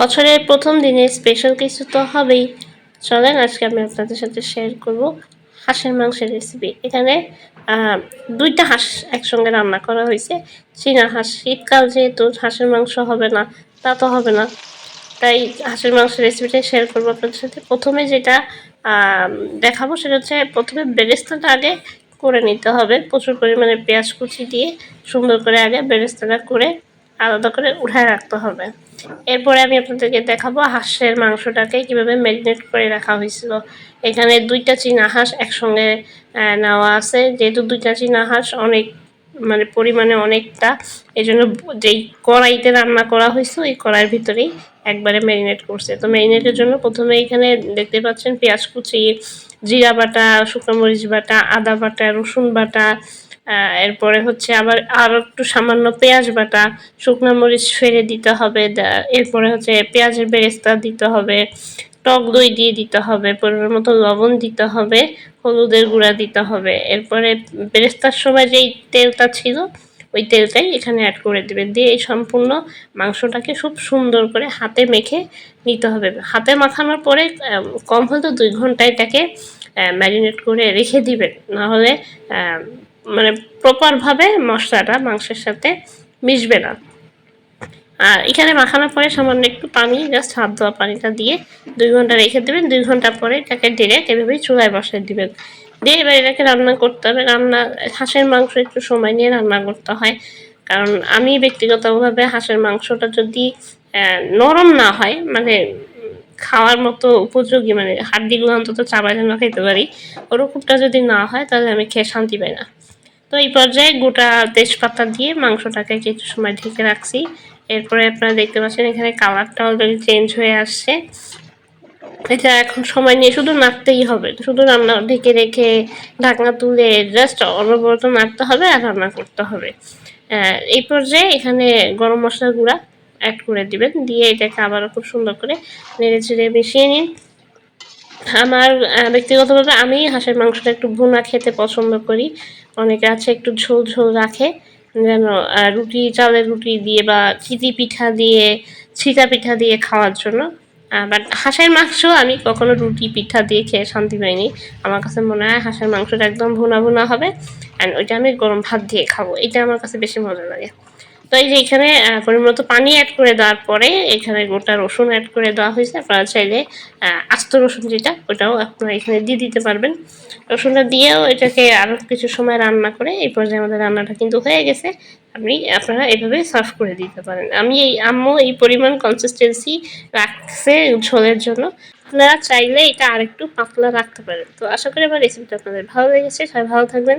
বছরের প্রথম দিনে স্পেশাল কিছু তো হবেই। চলেন আজকে আমি আপনাদের সাথে শেয়ার করব হাঁসের মাংসের রেসিপি এখানে দুইটা হাঁস একসঙ্গে রান্না করা হয়েছে। চীনা হাঁস, শীতকাল যেহেতু, হাঁসের মাংস হবে না, তা তো হবে না। তাই হাঁসের মাংসের রেসিপিটা শেয়ার করব আপনাদের সাথে। প্রথমে যেটা দেখাবো সেটা হচ্ছে প্রথমে বেরেস্তাটা আগে করে নিতে হবে। প্রচুর পরিমাণে পেঁয়াজ কুচি দিয়ে সুন্দর করে আগে বেরেস্তাটা করে আলাদা করে উঠায় রাখতে হবে। এরপরে আমি আপনাদেরকে দেখাবো হাঁসের মাংসটাকে কীভাবে ম্যারিনেট করে রাখা হয়েছিল। এখানে দুইটা চীনা হাঁস একসঙ্গে নেওয়া আছে। যেহেতু দুইটা চীনা হাঁস অনেক মানে পরিমাণে অনেকটা এই জন্য যেই কড়াইতে রান্না করা হয়েছে, ওই কড়াইয়ের ভিতরেই একবারে ম্যারিনেট করছে। তো ম্যারিনেটের জন্য প্রথমে এখানে দেখতে পাচ্ছেন পেঁয়াজ কুচি, জিরা বাটা, শুকনো মরিচ বাটা, আদা বাটা, রসুন বাটা এরপরে হচ্ছে আবার আরও একটু সামান্য পেঁয়াজ বাটা, শুকনো মরিচ ফেলে দিতে হবে এরপরে হচ্ছে পেঁয়াজের বেরেস্তা দিতে হবে, টক দই দিয়ে দিতে হবে পরিমাণ মতো লবণ দিতে হবে, হলুদের গুঁড়া দিতে হবে, এরপরে বেরেস্তার সময় যেই তেলটা ছিল, ওই তেলটাই এখানে অ্যাড করে দেবে দিয়ে এই সম্পূর্ণ মাংসটাকে খুব সুন্দর করে হাতে মেখে নিতে হবে, হাতে মাখানোর পরে কম হলেও দুই ঘণ্টা এটাকে ম্যারিনেট করে রেখে দিবেন। নাহলে মানে প্রপারভাবে মশলাটা মাংসের সাথে মিশবে না। আর এখানে মাখানোর পরে সামান্য একটু পানি জাস্ট হাত ধোয়া পানিটা দিয়ে দুই ঘণ্টা রেখে দেবেন। দুই ঘণ্টা পরে এটাকে ডিরেক্ট এভাবেই চুলায় বসিয়ে দিবেন। দিয়ে এবার এটাকে রান্না করতে হবে। রান্না, হাঁসের মাংস একটু সময় নিয়ে রান্না করতে হয়। কারণ আমি ব্যক্তিগতভাবে হাঁসের মাংসটা যদি নরম না হয় মানে খাওয়ার মতো উপযোগী মানে হাড্ডিগুলো অন্তত চাবাই যেন খেতে পারি। ওরকমটা যদি না হয়, তাহলে আমি খেয়ে শান্তি পাই না। তো এই পর্যায়ে গোটা তেজপাতা দিয়ে মাংসটাকে কিছু সময় ঢেকে রাখছি। এরপরে আপনারা দেখতে পাচ্ছেন, এখানে কালারটা অলরেডি চেঞ্জ হয়ে আসছে। এটা এখন সময় নিয়ে শুধু নাড়তেই হবে। শুধু রান্না ঢেকে রেখে ঢাকনা তুলে জাস্ট অনবরত নাড়তে হবে আর রান্না করতে হবে। এই পর্যায়ে এখানে গরম মশলা গুঁড়া অ্যাড করে দিবেন। দিয়ে এটাকে আবারও খুব সুন্দর করে নেড়ে চেড়ে মিশিয়ে নিন। আমার ব্যক্তিগতভাবে আমি হাঁসের মাংসটা একটু ভুনা খেতে পছন্দ করি। অনেকে আছে একটু ঝোল ঝোল রাখে। যেন রুটি, চালের রুটি দিয়ে বা চিতি পিঠা দিয়ে, ছিটা পিঠা দিয়ে খাওয়ার জন্য। বাট হাঁসের মাংস আমি কখনো রুটি পিঠা দিয়ে খেয়ে শান্তি পাইনি। আমার কাছে মনে হয় হাঁসের মাংসটা একদম ভুনা ভুনা হবে। অ্যান্ড ওইটা আমি গরম ভাত দিয়ে খাব। এটা আমার কাছে বেশি মজা লাগে। তো এই যে এখানে পরিমাণ মতো পানি অ্যাড করে দেওয়ার পরে এখানে গোটা রসুন অ্যাড করে দেওয়া হয়েছে। আপনারা চাইলে আস্ত রসুন যেটা, ওটাও আপনারা এখানে দিয়ে দিতে পারবেন। রসুনটা দিয়েও এটাকে আরও কিছু সময় রান্না করে, এই পর্যায়ে আমাদের রান্নাটা কিন্তু হয়ে গেছে। আপনি, আপনারা এভাবে সার্ভ করে দিতে পারেন। আমি এই, আম্মু এই পরিমাণ কনসিস্টেন্সি রাখছে ঝোলের জন্য। আপনারা চাইলে এটা আরেকটু পাতলা রাখতে পারেন। তো আশা করি আমার রেসিপিটা আপনাদের ভালো লেগেছে। সবাই ভালো থাকবেন।